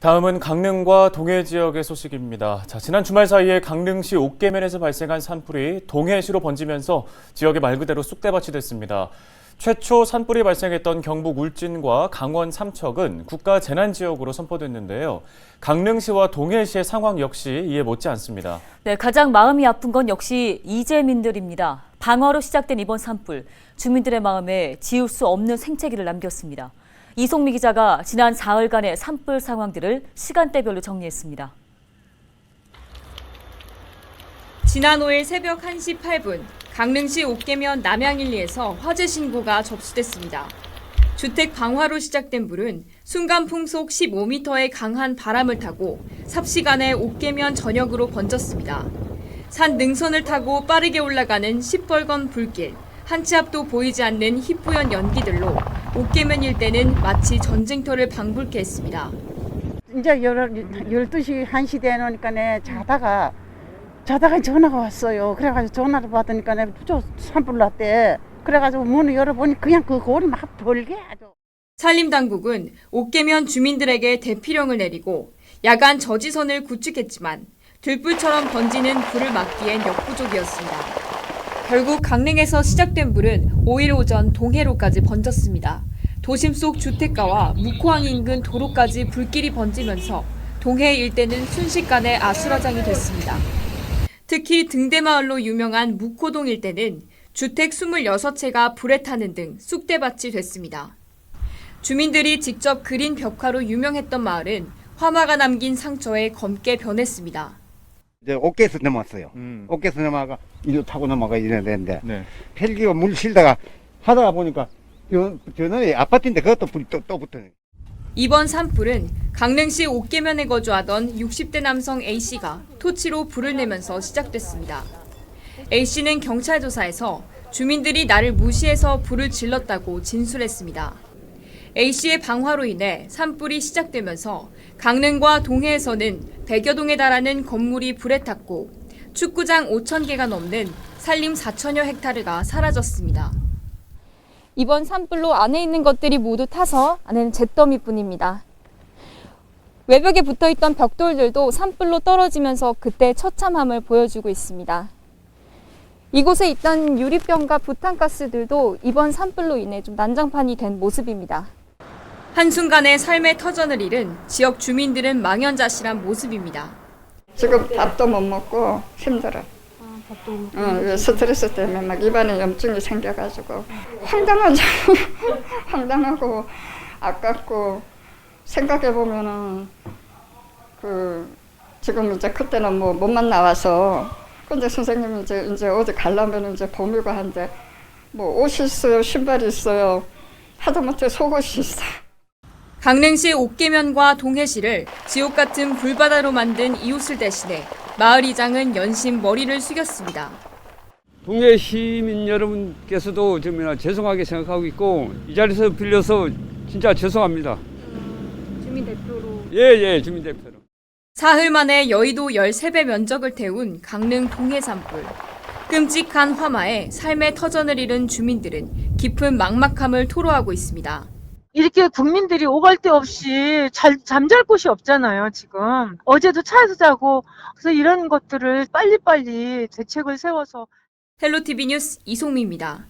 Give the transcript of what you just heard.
다음은 강릉과 동해 지역의 소식입니다. 자, 지난 주말 사이에 강릉시 옥계면에서 발생한 산불이 동해시로 번지면서 지역에 말 그대로 쑥대밭이 됐습니다. 최초 산불이 발생했던 경북 울진과 강원 삼척은 국가 재난 지역으로 선포됐는데요. 강릉시와 동해시의 상황 역시 이에 못지 않습니다. 네, 가장 마음이 아픈 건 역시 이재민들입니다. 방화로 시작된 이번 산불, 주민들의 마음에 지울 수 없는 생채기를 남겼습니다. 이송미 기자가 지난 사흘간의 산불 상황들을 시간대별로 정리했습니다. 지난 5일 새벽 1시 8분 강릉시 옥계면 남양일리에서 화재 신고가 접수됐습니다. 주택 방화로 시작된 불은 순간 풍속 15m의 강한 바람을 타고 삽시간에 옥계면 전역으로 번졌습니다. 산 능선을 타고 빠르게 올라가는 시뻘건 불길, 한치 앞도 보이지 않는 희뿌연 연기들로 옥계면 일대는 마치 전쟁터를 방불케 했습니다. 이제 열, 12시, 1시 되니까 내 자다가 자다가 전화가 왔어요. 그래가지고 전화를 받으니까 내가 저 산불 났대. 그래가지고 문을 열어보니 그냥 그 골이 막 벌게 아주. 산림당국은 옥계면 주민들에게 대피령을 내리고 야간 저지선을 구축했지만 들불처럼 번지는 불을 막기엔 역부족이었습니다. 결국 강릉에서 시작된 불은 5일 오전 동해로까지 번졌습니다. 도심 속 주택가와 묵호항 인근 도로까지 불길이 번지면서 동해 일대는 순식간에 아수라장이 됐습니다. 특히 등대마을로 유명한 묵호동 일대는 주택 26채가 불에 타는 등 쑥대밭이 됐습니다. 주민들이 직접 그린 벽화로 유명했던 마을은 화마가 남긴 상처에 검게 변했습니다. 이제 옥계에서 넘어왔어요. 음, 옥계에서 넘어가 이리로 타고 넘어가 이래야 되는데 네. 헬기가 물 실다가 하다가 보니까 저, 저는 아파트인데 그것도 불이 또, 또 붙어요. 이번 산불은 강릉시 옥계면에 거주하던 60대 남성 A씨가 토치로 불을 내면서 시작됐습니다. A씨는 경찰 조사에서 주민들이 나를 무시해서 불을 질렀다고 진술했습니다. A씨의 방화로 인해 산불이 시작되면서 강릉과 동해에서는 100여 동에 달하는 건물이 불에 탔고 축구장 5천 개가 넘는 산림 4천여 헥타르가 사라졌습니다. 이번 산불로 안에 있는 것들이 모두 타서 안에는 잿더미뿐입니다. 외벽에 붙어 있던 벽돌들도 산불로 떨어지면서 그때 처참함을 보여주고 있습니다. 이곳에 있던 유리병과 부탄가스들도 이번 산불로 인해 좀 난장판이 된 모습입니다. 한순간에 삶의 터전을 잃은 지역 주민들은 망연자실한 모습입니다. 지금 밥도 못 먹고 힘들어. 어, 이 스트레스 때문에 막 입안에 염증이 생겨가지고 황당하죠. 황당하고 아깝고 생각해 보면은 그 지금 이제 그때는 뭐 몸만 나와서 근데 선생님이 이제 이제 어디 가려면 이제 봄이고 한데 뭐 옷이 있어요, 신발이 있어요, 하다못해 속옷이 있어. 요 강릉시 옥계면과 동해시를 지옥 같은 불바다로 만든 이웃을 대신해 마을 이장은 연신 머리를 숙였습니다. 동해 시민 여러분께서도 좀 죄송하게 생각하고 있고 이 자리에서 빌려서 진짜 죄송합니다. 주민 대표로 예예 주민 대표로. 사흘 만에 여의도 13배 면적을 태운 강릉 동해 산불. 끔찍한 화마에 삶의 터전을 잃은 주민들은 깊은 막막함을 토로하고 있습니다. 이렇게 국민들이 오갈 데 없이 잘, 잠잘 곳이 없잖아요, 지금. 어제도 차에서 자고, 그래서 이런 것들을 빨리빨리 대책을 세워서 헬로티비 뉴스 이송미입니다.